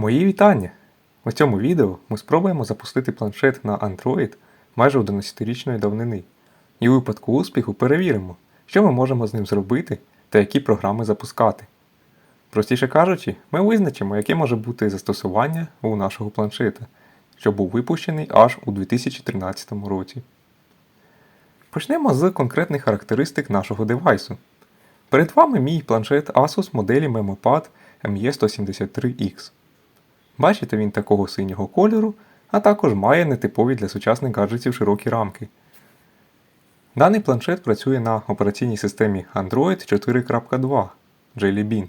Мої вітання! У цьому відео ми спробуємо запустити планшет на Android майже 11-річної давнини. І у випадку успіху перевіримо, що ми можемо з ним зробити та які програми запускати. Простіше кажучи, ми визначимо, яке може бути застосування у нашого планшета, що був випущений аж у 2013 році. Почнемо з конкретних характеристик нашого девайсу. Перед вами мій планшет Asus моделі MemoPad ME173X. Бачите, він такого синього кольору, а також має нетипові для сучасних гаджетів широкі рамки. Даний планшет працює на операційній системі Android 4.2 Jelly Bean,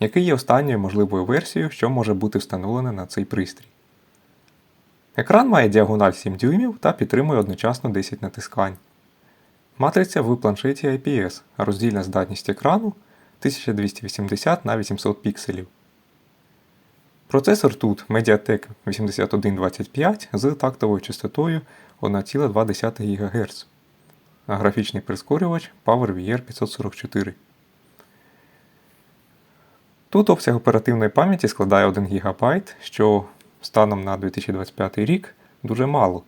який є останньою можливою версією, що може бути встановлена на цей пристрій. Екран має діагональ 7 дюймів та підтримує одночасно 10 натискань. Матриця в планшеті IPS, роздільна здатність екрану 1280 на 800 пікселів. Процесор тут Mediatek 8125 з тактовою частотою 1,2 ГГц, а графічний прискорювач PowerVR 544. Тут обсяг оперативної пам'яті складає 1 ГБ, що станом на 2025 рік дуже мало.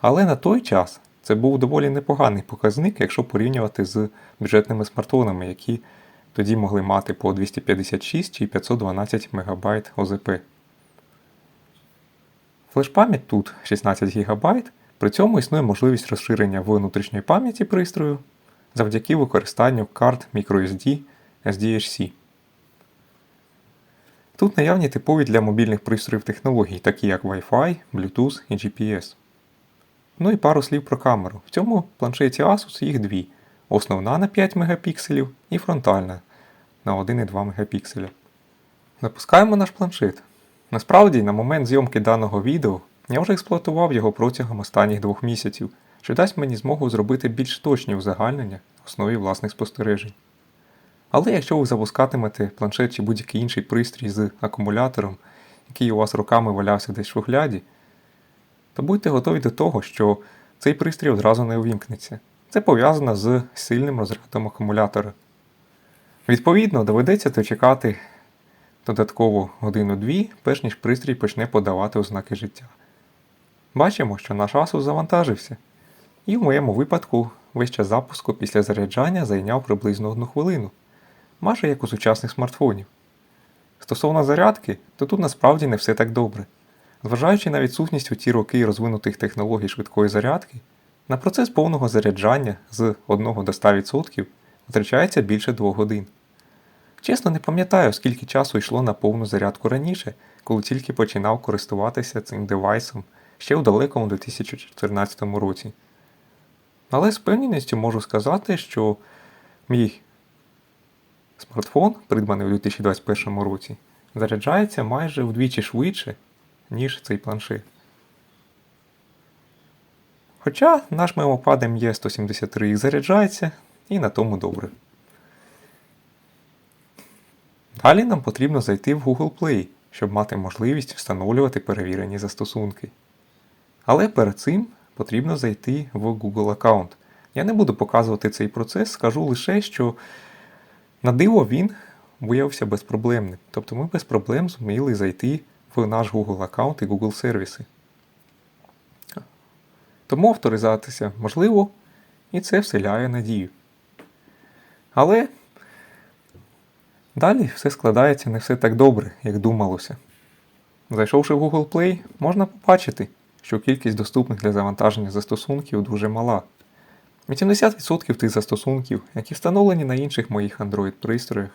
Але на той час це був доволі непоганий показник, якщо порівнювати з бюджетними смартфонами, які тоді могли мати по 256 чи 512 МБ ОЗП. Флеш-пам'ять тут 16 ГБ, при цьому існує можливість розширення внутрішньої пам'яті пристрою завдяки використанню карт microSD SDHC. Тут наявні типові для мобільних пристроїв технологій, такі як Wi-Fi, Bluetooth і GPS. Ну і пару слів про камеру. В цьому планшеті Asus їх дві: основна на 5 Мп і фронтальна на 1,2 Мп. Запускаємо наш планшет. Насправді, на момент зйомки даного відео я вже експлуатував його протягом останніх двох місяців, що дасть мені змогу зробити більш точні узагальнення в основі власних спостережень. Але якщо ви запускатимете планшет чи будь-який інший пристрій з акумулятором, який у вас роками валявся десь в шухляді, то будьте готові до того, що цей пристрій одразу не увімкнеться. Це пов'язано з сильним розрядом акумулятора. Відповідно, доведеться дочекати додатково годину-дві, перш ніж пристрій почне подавати ознаки життя. Бачимо, що наш Asus завантажився. І в моєму випадку весь час запуску після заряджання зайняв приблизно одну хвилину, майже як у сучасних смартфонів. Стосовно зарядки, то тут насправді не все так добре. Зважаючи на відсутність у ті роки розвинутих технологій швидкої зарядки, на процес повного заряджання з 1 до 100% витрачається більше 2 годин. Чесно, не пам'ятаю, скільки часу йшло на повну зарядку раніше, коли тільки починав користуватися цим девайсом ще у далекому 2014 році. Але з певністю можу сказати, що мій смартфон, придбаний у 2021 році, заряджається майже вдвічі швидше, ніж цей планшет. Хоча наш мемопад ME173 заряджається і на тому добре. Далі нам потрібно зайти в Google Play, щоб мати можливість встановлювати перевірені застосунки. Але перед цим потрібно зайти в Google аккаунт. Я не буду показувати цей процес, скажу лише, що на диво він виявився безпроблемним. Тобто ми без проблем зуміли зайти в наш Google аккаунт і Google сервіси. Тому авторизуватися можливо, і це вселяє надію. Але далі все складається не все так добре, як думалося. Зайшовши в Google Play, можна побачити, що кількість доступних для завантаження застосунків дуже мала. 80% тих застосунків, які встановлені на інших моїх Android-пристроях,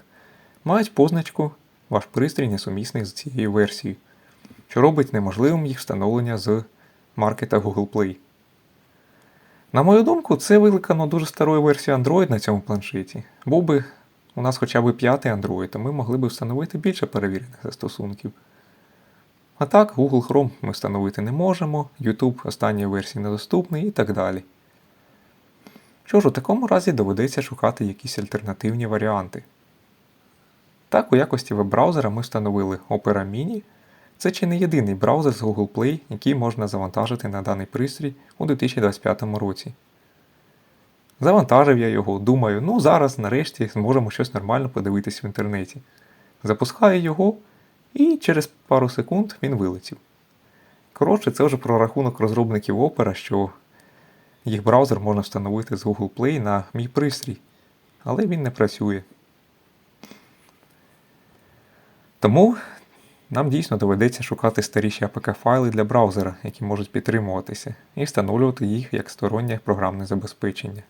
мають позначку ваш пристрій несумісний з цією версією, що робить неможливим їх встановлення з маркета Google Play. На мою думку, це викликано дуже старою версією Android на цьому планшеті. Був би у нас хоча б п'ятий Android, то ми могли б встановити більше перевірених застосунків. А так, Google Chrome ми встановити не можемо, YouTube останньої версії недоступний і так далі. Що ж, у такому разі доведеться шукати якісь альтернативні варіанти. Так, у якості веб-браузера ми встановили Opera Mini. Це чи не єдиний браузер з Google Play, який можна завантажити на даний пристрій у 2025 році. Завантажив я його, думаю, ну зараз нарешті зможемо щось нормально подивитись в інтернеті. Запускаю його і через пару секунд він вилетів. Коротше, це вже про рахунок розробників Opera, що їх браузер можна встановити з Google Play на мій пристрій, але він не працює. Тому нам дійсно доведеться шукати старіші APK-файли для браузера, які можуть підтримуватися, і встановлювати їх як стороннє програмне забезпечення.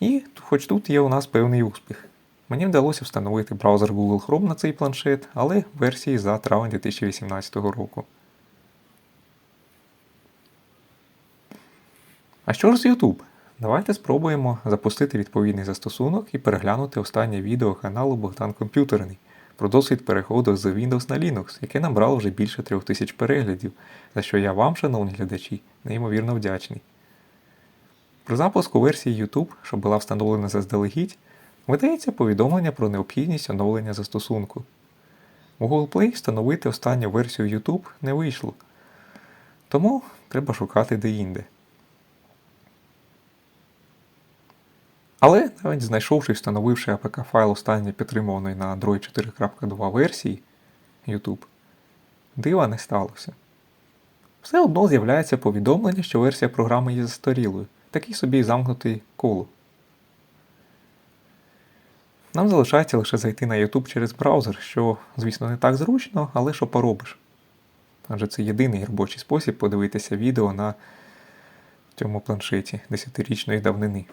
І хоч тут є у нас певний успіх. Мені вдалося встановити браузер Google Chrome на цей планшет, але версії за травень 2018 року. А що ж з YouTube? Давайте спробуємо запустити відповідний застосунок і переглянути останнє відео каналу Богдан Комп'ютерний про досвід переходу з Windows на Linux, яке набрало вже більше 3000 переглядів, за що я вам, шановні глядачі, неймовірно вдячний. При запуску версії YouTube, що була встановлена заздалегідь, видається повідомлення про необхідність оновлення застосунку. У Google Play встановити останню версію YouTube не вийшло, тому треба шукати деінде. Але навіть знайшовши і встановивши APK-файл останньої підтримуваної на Android 4.2 версії YouTube, дива не сталося. Все одно з'являється повідомлення, що версія програми є застарілою, такий собі замкнутий коло. Нам залишається лише зайти на YouTube через браузер, що, звісно, не так зручно, але що поробиш. Адже це єдиний робочий спосіб подивитися відео на цьому планшеті 10-річної давнини.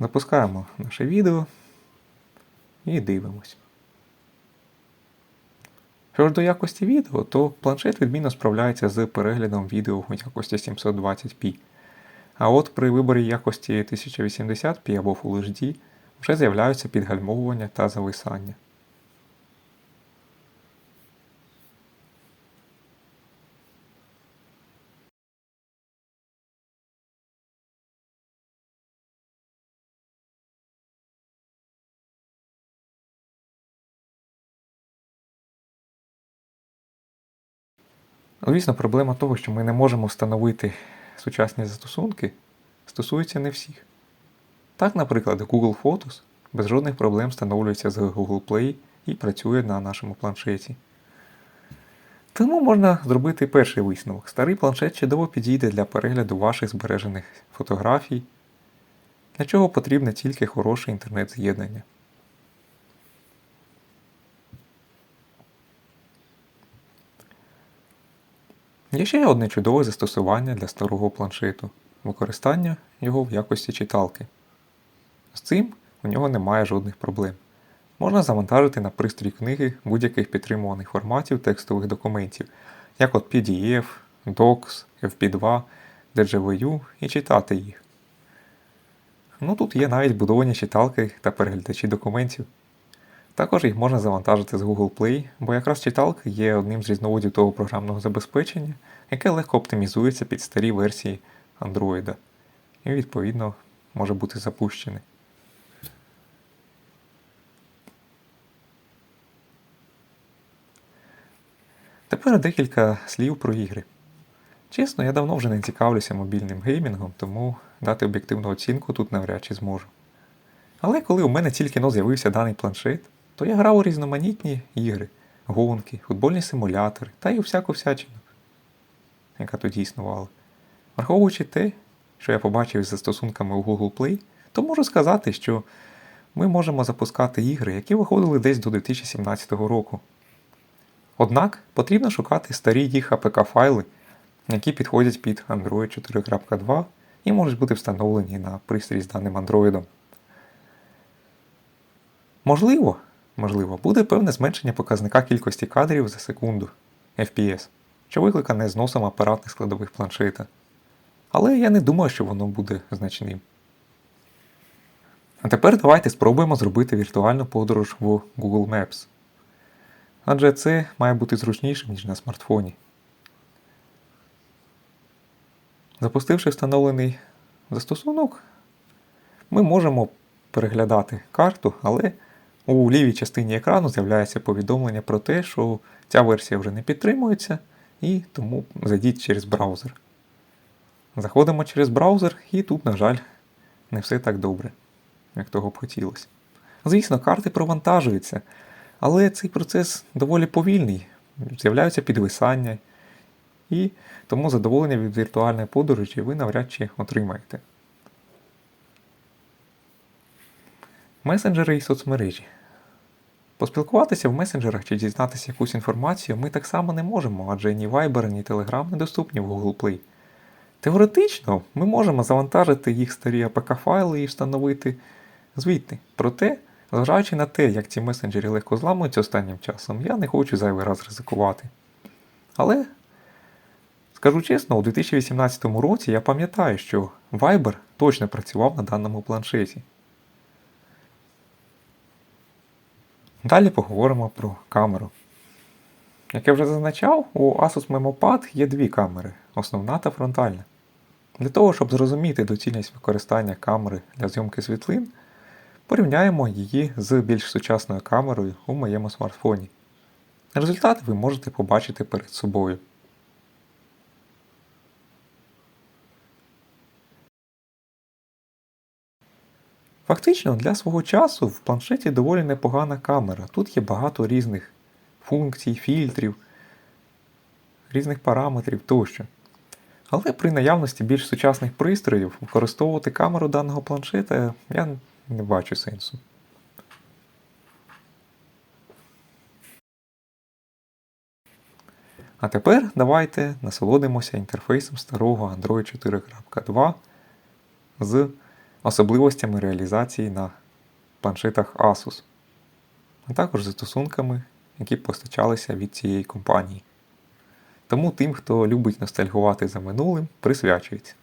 Запускаємо наше відео і дивимось. Що ж до якості відео, то планшет відмінно справляється з переглядом відео у якості 720p. А от при виборі якості 1080p або Full HD вже з'являються підгальмовування та зависання. Звісно, проблема того, що ми не можемо встановити сучасні застосунки, стосується не всіх. Так, наприклад, Google Photos без жодних проблем встановлюється з Google Play і працює на нашому планшеті. Тому можна зробити перший висновок. Старий планшет чудово підійде для перегляду ваших збережених фотографій, для чого потрібне тільки хороше інтернет-з'єднання. Є ще одне чудове застосування для старого планшету використання його в якості читалки. З цим у нього немає жодних проблем. Можна завантажити на пристрій книги будь-яких підтримуваних форматів текстових документів, як от PDF, Docs, FP2, DJVU і читати їх. Ну тут є навіть будовані читалки та переглядачі документів. Також їх можна завантажити з Google Play, бо якраз читалки є одним з різновидів того програмного забезпечення, яке легко оптимізується під старі версії Android. І, відповідно, може бути запущений. Тепер декілька слів про ігри. Чесно, я давно вже не цікавлюся мобільним геймінгом, тому дати об'єктивну оцінку тут навряд чи зможу. Але коли у мене тільки но з'явився даний планшет, то я грав у різноманітні ігри, гонки, футбольні симулятори та й у всяку всячину, яка тоді існувала. Враховуючи те, що я побачив із застосунками у Google Play, то можу сказати, що ми можемо запускати ігри, які виходили десь до 2017 року. Однак потрібно шукати старі їх APK-файли, які підходять під Android 4.2 і можуть бути встановлені на пристрій з даним Android. Можливо, можливо, буде певне зменшення показника кількості кадрів за секунду FPS, що викликане зносом апаратних складових планшета. Але я не думаю, що воно буде значним. А тепер давайте спробуємо зробити віртуальну подорож в Google Maps. Адже це має бути зручнішим, ніж на смартфоні. Запустивши встановлений застосунок, ми можемо переглядати карту, але у лівій частині екрану з'являється повідомлення про те, що ця версія вже не підтримується, і тому зайдіть через браузер. Заходимо через браузер, і тут, на жаль, не все так добре, як того б хотілося. Звісно, карти провантажуються, але цей процес доволі повільний, з'являються підвисання, і тому задоволення від віртуальної подорожі ви навряд чи отримаєте. Месенджери і соцмережі. Поспілкуватися в месенджерах чи дізнатися якусь інформацію ми так само не можемо, адже ні Viber, ні Telegram не доступні в Google Play. Теоретично ми можемо завантажити їх старі APK-файли і встановити звідти. Проте, зважаючи на те, як ці месенджери легко зламуються останнім часом, я не хочу зайвий раз ризикувати. Але, скажу чесно, у 2018 році я пам'ятаю, що Viber точно працював на даному планшеті. Далі поговоримо про камеру. Як я вже зазначав, у Asus MemoPad є дві камери основна та фронтальна. Для того, щоб зрозуміти доцільність використання камери для зйомки світлин, порівняємо її з більш сучасною камерою у моєму смартфоні. Результат ви можете побачити перед собою. Фактично, для свого часу в планшеті доволі непогана камера. Тут є багато різних функцій, фільтрів, різних параметрів тощо. Але при наявності більш сучасних пристроїв використовувати камеру даного планшета я не бачу сенсу. А тепер давайте насолодимося інтерфейсом старого Android 4.2 з особливостями реалізації на планшетах Asus, а також застосунками, які постачалися від цієї компанії. Тому тим, хто любить ностальгувати за минулим, присвячується.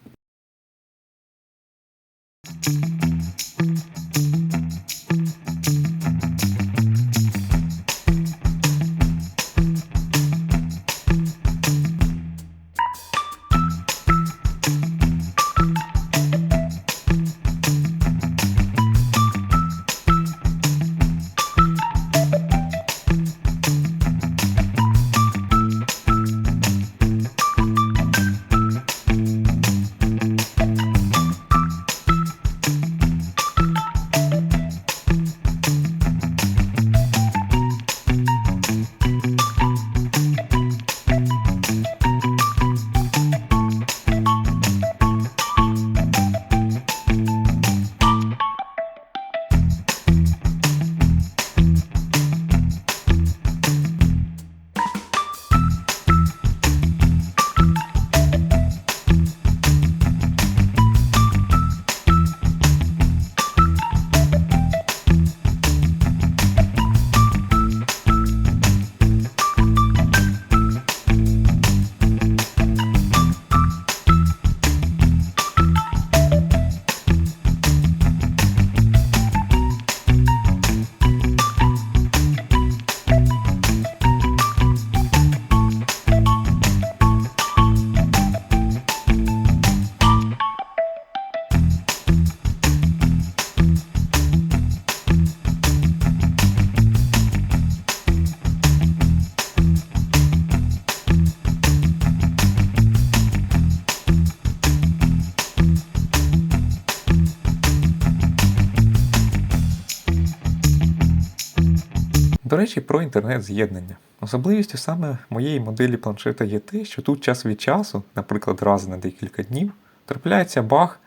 До речі, про інтернет-з'єднання. Особливістю саме моєї моделі планшета є те, що тут час від часу, наприклад, раз на декілька днів, трапляється баг,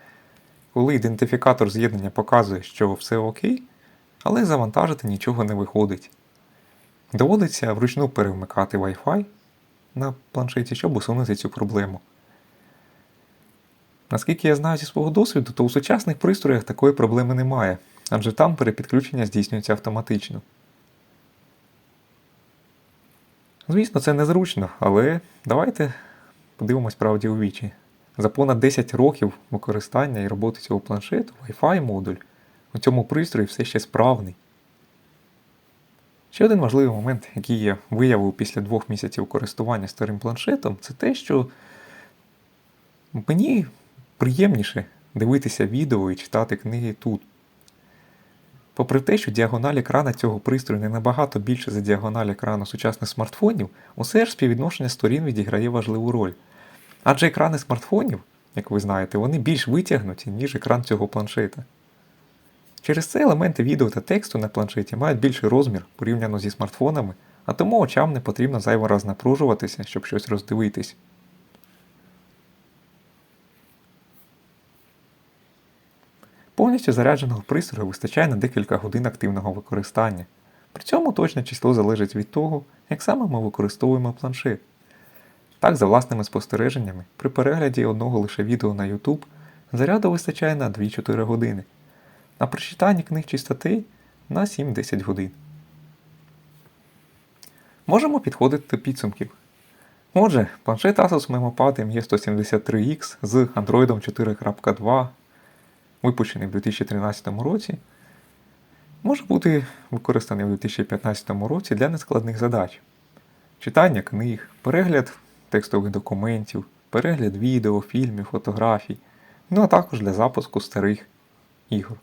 коли ідентифікатор з'єднання показує, що все окей, але завантажити нічого не виходить. Доводиться вручну перемикати Wi-Fi на планшеті, щоб усунути цю проблему. Наскільки я знаю зі свого досвіду, то у сучасних пристроях такої проблеми немає, адже там перепідключення здійснюється автоматично. Звісно, це незручно, але давайте подивимось правді у вічі. За понад 10 років використання і роботи цього планшету Wi-Fi модуль у цьому пристрої все ще справний. Ще один важливий момент, який я виявив після двох місяців користування старим планшетом, це те, що мені приємніше дивитися відео і читати книги тут. Попри те, що діагональ екрана цього пристрою не набагато більше за діагональ екрану сучасних смартфонів, усе ж співвідношення сторін відіграє важливу роль. Адже екрани смартфонів, як ви знаєте, вони більш витягнуті, ніж екран цього планшета. Через це елементи відео та тексту на планшеті мають більший розмір порівняно зі смартфонами, а тому очам не потрібно зайвий раз напружуватися, щоб щось роздивитись. Повністю зарядженого пристрою вистачає на декілька годин активного використання. При цьому точне число залежить від того, як саме ми використовуємо планшет. Так, за власними спостереженнями, при перегляді одного лише відео на YouTube заряду вистачає на 2-4 години, на прочитанні книг чи статей на 7-10 годин. Можемо підходити до підсумків. Отже, планшет Asus MemoPad ME173X з Android 4.2, випущений в 2013 році, може бути використаний у 2015 році для нескладних задач: читання книг, перегляд текстових документів, перегляд відео, фільмів, фотографій, ну а також для запуску старих ігор.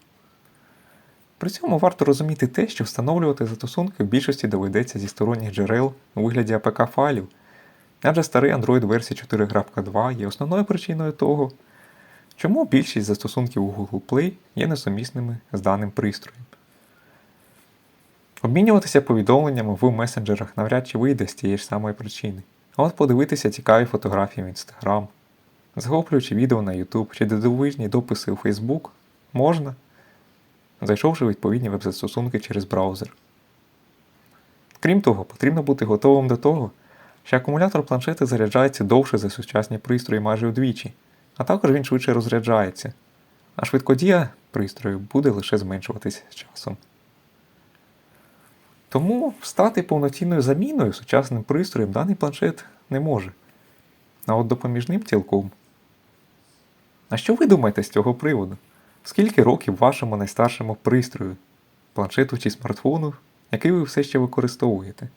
При цьому варто розуміти те, що встановлювати застосунки в більшості доведеться зі сторонніх джерел у вигляді APK файлів, адже старий Android версія 4.2 є основною причиною того, чому більшість застосунків у Google Play є несумісними з даним пристроєм. Обмінюватися повідомленнями в месенджерах навряд чи вийде з тієї ж самої причини. А от подивитися цікаві фотографії в Instagram, захоплюючи відео на YouTube чи дивовижні дописи у Facebook можна, зайшовши в відповідні веб-застосунки через браузер. Крім того, потрібно бути готовим до того, що акумулятор планшети заряджається довше за сучасні пристрої майже вдвічі, а також він швидше розряджається, а швидкодія пристрою буде лише зменшуватися з часом. Тому стати повноцінною заміною сучасним пристроєм даний планшет не може. А от допоміжним цілком. А що ви думаєте з цього приводу? Скільки років вашому найстаршому пристрою, планшету чи смартфону, який ви все ще використовуєте?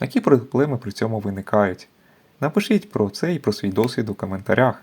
Які проблеми при цьому виникають? Напишіть про це і про свій досвід у коментарях.